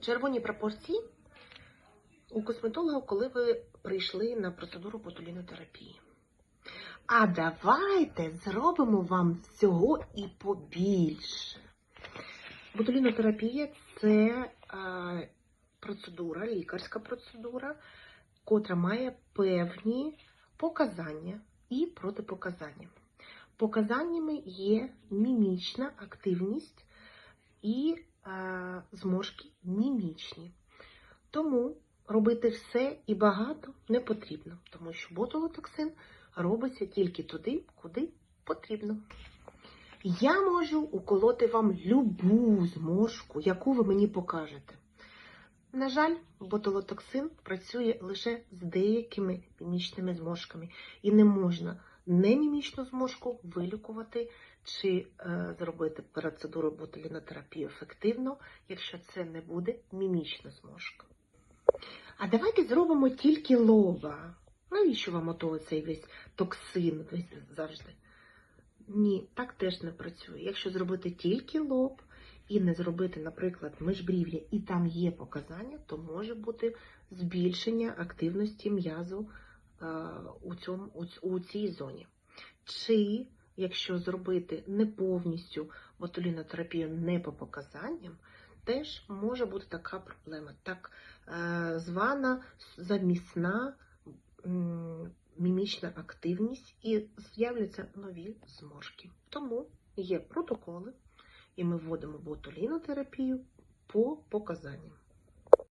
червоні пропорції у косметолога, коли ви прийшли на процедуру ботулінотерапії. А давайте зробимо вам всього і побільше. Ботулінотерапія це е, процедура, лікарська процедура, котра має певні показання і протипоказання. Показаннями є мімічна активність і зморшки мімічні. Тому робити все і багато не потрібно, тому що ботулотоксин робиться тільки туди, куди потрібно. Я можу уколоти вам любу зморшку, яку ви мені покажете. На жаль, ботулотоксин працює лише з деякими мімічними зморшками, і не можна немімічну зморшку вилікувати чи е, зробити процедуру ботулінотерапії ефективно, якщо це не буде мімічна зморшка. А давайте зробимо тільки лоба. Навіщо вам ото цей весь токсин весь завжди? Ні, так теж не працює. Якщо зробити тільки лоб і не зробити, наприклад, межбрів'я, і там є показання, то може бути збільшення активності м'язу у, цьому, у, у цій зоні. Чи якщо зробити не повністю ботулінотерапію не по показанням, теж може бути така проблема, так е, звана замісна мімічна активність і з'являться нові зморшки. Тому є протоколи, і ми вводимо ботулінотерапію по показанням.